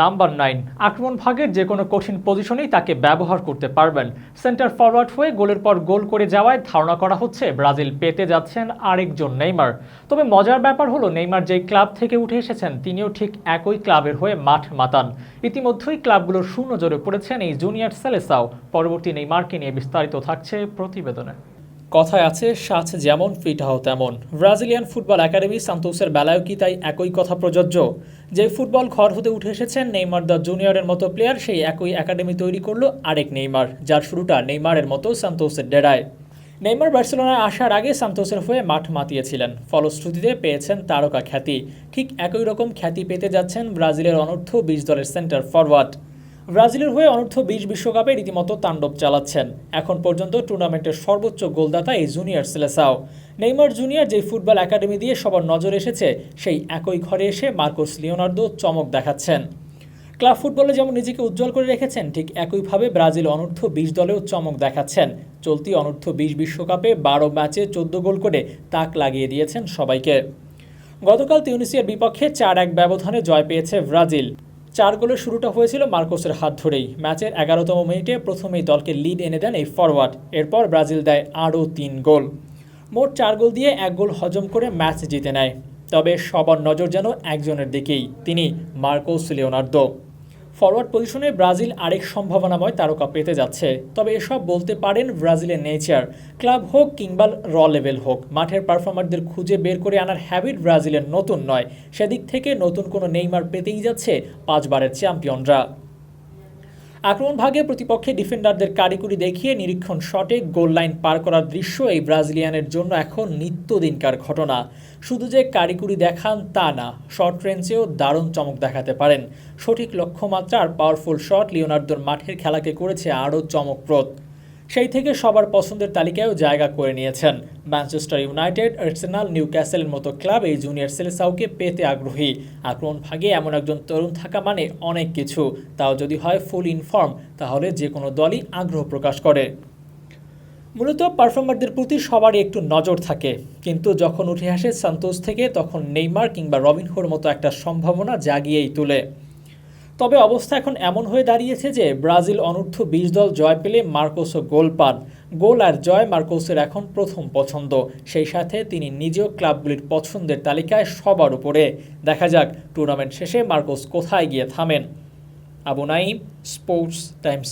Number nine, আক্রমণ ভাগের যে কোনো কঠিন পজিশনেই তাকে ব্যবহার করতে পারবেন। সেন্টার ফরওয়ার্ড হয়ে গোলের পর গোল করে যাওয়ায় ধারণা করা হচ্ছে ব্রাজিল পেতে যাচ্ছেন আরেকজন নেইমার। তবে মজার ব্যাপার হলো, নেইমার যেই ক্লাব থেকে উঠে এসেছেন, তিনিও ঠিক একই ক্লাবের হয়ে মাঠ মাতান। ইতিমধ্যেই ক্লাবগুলোর শূন্য জোরে পড়েছেন এই জুনিয়র সেলেসাও। পরবর্তী নেইমারকে নিয়ে বিস্তারিত থাকছে প্রতিবেদনে। কথায় আছে সাথ যেমন ফিট হও তেমন। ব্রাজিলিয়ান ফুটবল একাডেমি সান্তোসের বেলায়ও কি তাই একই কথা প্রযোজ্য? যে ফুটবল ঘর হতে উঠে এসেছেন নেইমার দ্য জুনিয়রের মতো প্লেয়ার, সেই একই একাডেমি তৈরি করল আরেক নেইমার, যার শুরুটা নেইমারের মতো সান্তোসের ডেরায়। নেইমার বার্সেলোনায় আসার আগে সান্তোসের হয়ে মাঠ মাতিয়েছিলেন। ফলশ্রুতিতে পেয়েছেন তারকা খ্যাতি। ঠিক একই রকম খ্যাতি পেতে যাচ্ছেন ব্রাজিলের অনূর্ধ্ব বিশ দলের সেন্টার ফরওয়ার্ড। ব্রাজিলের হয়ে অনূর্ধ্ব বিশ বিশ্বকাপে রীতিমতো তাণ্ডব চালাচ্ছেন। এখন পর্যন্ত টুর্নামেন্টের সর্বোচ্চ গোলদাতা এই জুনিয়র সেলেসাও। নেইমার জুনিয়র যে ফুটবল একাডেমি দিয়ে সবার নজর এসেছে, সেই একই ঘরে এসে মার্কোস লিওনার্দো চমক দেখাচ্ছেন। ক্লাব ফুটবলে যেমন নিজেকে উজ্জ্বল করে রেখেছেন, ঠিক একইভাবে ব্রাজিল অনূর্ধ্ব বিশ দলেও চমক দেখাচ্ছেন। চলতি অনূর্ধ্ব বিশ বিশ্বকাপে বারো ম্যাচে চোদ্দ গোল করে তাক লাগিয়ে দিয়েছেন সবাইকে। গতকাল তিউনিসিয়ার বিপক্ষে চার এক ব্যবধানে জয় পেয়েছে ব্রাজিল। চার গোলের শুরুটা হয়েছিল মার্কোসের হাত ধরেই। ম্যাচের এগারোতম মিনিটে প্রথমেই দলকে লিড এনে দেন এই ফরওয়ার্ড এরপর ব্রাজিল দেয় আরও তিন গোল। মোট চার গোল দিয়ে এক গোল হজম করে ম্যাচ জিতে নেয়। তবে সবার নজর যেন একজনের দিকেই, তিনি মার্কোস লিওনার্দো। ফরওয়ার্ড পজিশনে ব্রাজিল আরেক সম্ভাবনাময় তারকা পেতে যাচ্ছে। তবে এসব বলতে পারেন ব্রাজিলের নেচার ক্লাব হোক কিংবা র লেভেল হোক, মাঠের পারফর্মারদের খুঁজে বের করে আনার হ্যাবিট ব্রাজিলের নতুন নয়। সেদিক থেকে নতুন কোনো নেইমার পেতেই যাচ্ছে পাঁচবারের চ্যাম্পিয়নরা। আক্রমণ ভাগে প্রতিপক্ষে ডিফেন্ডারদের কারিকুরি দেখিয়ে নিরীক্ষণ শটে গোল লাইন পার করার দৃশ্য এই ব্রাজিলিয়ানের জন্য এখন নিত্যদিনকার ঘটনা। শুধু যে কারিকুরি দেখান তা না শর্ট রেঞ্জেও দারুণ চমক দেখাতে পারেন। সঠিক লক্ষ্যমাত্রা আর পাওয়ারফুল শট লিওনার্দোর মাঠের খেলাকে করেছে আরও চমকপ্রদ। সেই থেকে সবার পছন্দের তালিকায়ও জায়গা করে নিয়েছেন। ম্যানচেস্টার ইউনাইটেড, আর্সেনাল নিউ ক্যাসেলের মতো ক্লাব এই জুনিয়র সেলেসাউকে পেতে আগ্রহী। আক্রমণ ভাগে এমন একজন তরুণ থাকা মানে অনেক কিছু। তাও যদি হয় ফুল ইনফর্ম তাহলে যে কোনো দলই আগ্রহ প্রকাশ করে। মূলত পারফর্মারদের প্রতি সবারই একটু নজর থাকে। কিন্তু যখন উঠে আসে সান্তোস থেকে, তখন নেইমার কিংবা রবিনহোর মতো একটা সম্ভাবনা জাগিয়েই তোলে। তবে অবস্থা এখন এমন হয়ে দাঁড়িয়েছে যে ব্রাজিল অনূর্ধ্ব বিশ দল জয় পেলে মার্কোসও গোল পান। গোল আর জয় মার্কোসের এখন প্রথম পছন্দ। সেই সাথে তিনি নিজেও ক্লাবগুলির পছন্দের তালিকায় সবার উপরে। দেখা যাক টুর্নামেন্ট শেষে মার্কোস কোথায় গিয়ে থামেন। Abu Naim sports times.